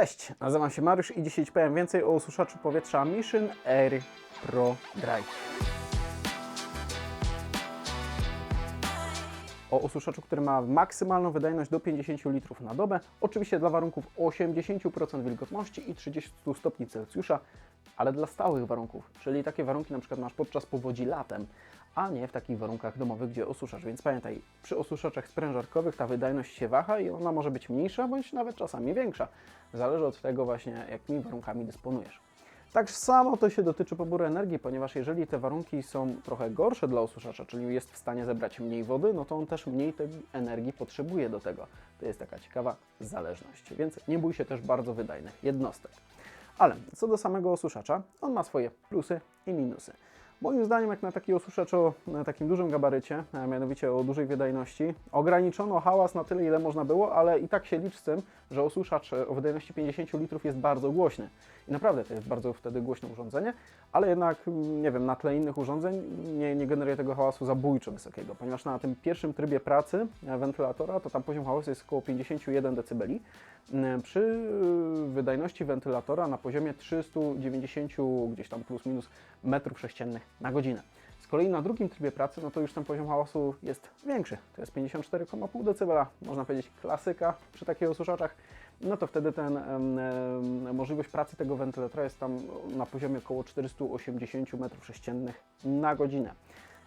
Cześć, nazywam się Mariusz i dzisiaj powiem więcej o osuszaczu powietrza Mission Air Pro Dry. O osuszaczu, który ma maksymalną wydajność do 50 litrów na dobę, oczywiście dla warunków 80% wilgotności i 30 stopni Celsjusza, ale dla stałych warunków, czyli takie warunki na przykład masz podczas powodzi latem, a nie w takich warunkach domowych, gdzie osuszasz. Więc pamiętaj, przy osuszaczach sprężarkowych ta wydajność się waha i ona może być mniejsza, bądź nawet czasami większa. Zależy od tego właśnie, jakimi warunkami dysponujesz. Tak samo to się dotyczy poboru energii, ponieważ jeżeli te warunki są trochę gorsze dla osuszacza, czyli jest w stanie zebrać mniej wody, no to on też mniej tej energii potrzebuje do tego. To jest taka ciekawa zależność, więc nie bój się też bardzo wydajnych jednostek. Ale co do samego osuszacza, on ma swoje plusy i minusy. Moim zdaniem, jak na taki osuszacz o takim dużym gabarycie, a mianowicie o dużej wydajności, ograniczono hałas na tyle, ile można było, ale i tak się licz z tym, że osuszacz o wydajności 50 litrów jest bardzo głośny. I naprawdę to jest bardzo wtedy głośne urządzenie, ale jednak, mm, nie wiem, na tle innych urządzeń nie, nie generuje tego hałasu zabójczo wysokiego, ponieważ na tym pierwszym trybie pracy e, wentylatora to tam poziom hałasu jest około 51 dB. Mm, Przy y, wydajności wentylatora na poziomie 390 gdzieś tam plus minus metrów sześciennych na godzinę. Z kolei na drugim trybie pracy, no to już ten poziom hałasu jest większy. To jest 54,5 dB, można powiedzieć klasyka przy takich osuszaczach. No to wtedy ten, em, możliwość pracy tego wentylatora jest tam na poziomie około 480 metrów sześciennych na godzinę.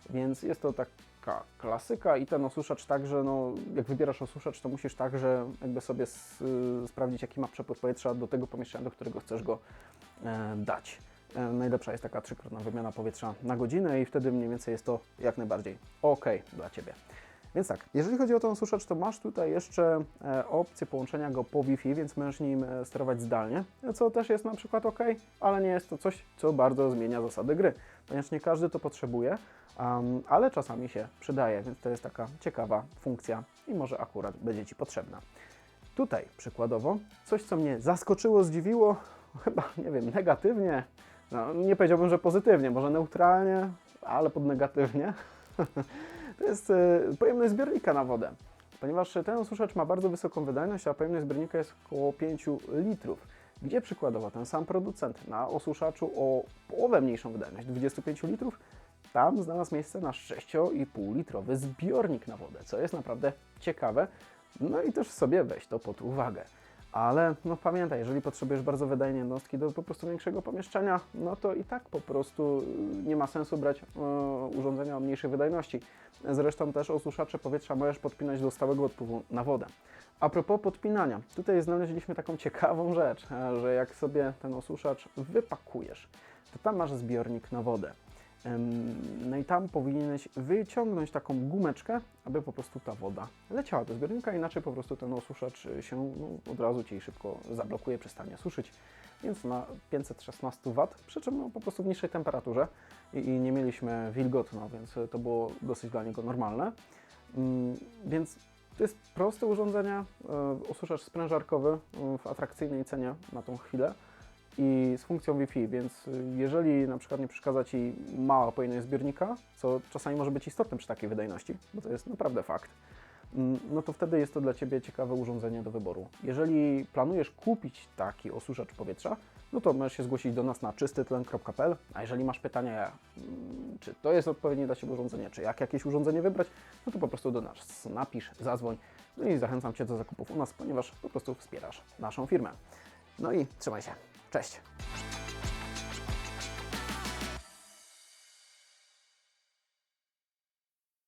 Więc jest to taka klasyka i ten osuszacz także, no, jak wybierasz osuszacz, to musisz także jakby sobie s- y, sprawdzić, jaki ma przepływ powietrza do tego pomieszczenia, do którego chcesz go e, dać. E, najlepsza jest taka trzykrotna wymiana powietrza na godzinę i wtedy mniej więcej jest to jak najbardziej ok dla Ciebie. Więc tak, jeżeli chodzi o ten osuszacz, to masz tutaj jeszcze e, opcję połączenia go po Wi-Fi, więc możesz nim e, sterować zdalnie, co też jest na przykład ok, ale nie jest to coś, co bardzo zmienia zasady gry, ponieważ nie każdy to potrzebuje, um, ale czasami się przydaje, więc to jest taka ciekawa funkcja i może akurat będzie Ci potrzebna. Tutaj przykładowo coś, co mnie zaskoczyło, zdziwiło, chyba nie wiem, negatywnie, no, nie powiedziałbym, że pozytywnie, może neutralnie, ale pod negatywnie. to jest e, pojemność zbiornika na wodę, ponieważ ten osuszacz ma bardzo wysoką wydajność, a pojemność zbiornika jest około 5 litrów. Gdzie przykładowo ten sam producent na osuszaczu o połowę mniejszą wydajność, 25 litrów, tam znalazł miejsce na 6,5 litrowy zbiornik na wodę, co jest naprawdę ciekawe. No i też sobie weź to pod uwagę. Ale no pamiętaj, jeżeli potrzebujesz bardzo wydajnej jednostki do po prostu większego pomieszczenia, no to i tak po prostu y, nie ma sensu brać e, urządzenia o mniejszej wydajności. Zresztą też osuszacze powietrza możesz podpinać do stałego odpływu na wodę. A propos podpinania, tutaj znaleźliśmy taką ciekawą rzecz, e, że jak sobie ten osuszacz wypakujesz, to tam masz zbiornik na wodę. No i tam powinieneś wyciągnąć taką gumeczkę, aby po prostu ta woda leciała do zbiornika, inaczej po prostu ten osuszacz się no, od razu Ci szybko zablokuje, przestanie suszyć. Więc na 516 W, przy czym no, po prostu w niższej temperaturze i, i nie mieliśmy wilgotno, więc to było dosyć dla niego normalne. Mm, Więc to jest proste urządzenie, e, osuszacz sprężarkowy e, w atrakcyjnej cenie na tą chwilę i z funkcją Wi-Fi, więc jeżeli na przykład nie przeszkadza Ci mała pojemność zbiornika, co czasami może być istotne przy takiej wydajności, bo to jest naprawdę fakt, mm, no to wtedy jest to dla Ciebie ciekawe urządzenie do wyboru. Jeżeli planujesz kupić taki osuszacz powietrza, no to możesz się zgłosić do nas na czystytlen.pl, a jeżeli masz pytania, mm, czy to jest odpowiednie dla Ciebie urządzenie, czy jak jakieś urządzenie wybrać, no to po prostu do nas napisz, zadzwoń, no i zachęcam Cię do zakupów u nas, ponieważ po prostu wspierasz naszą firmę. No i trzymaj się. Cześć.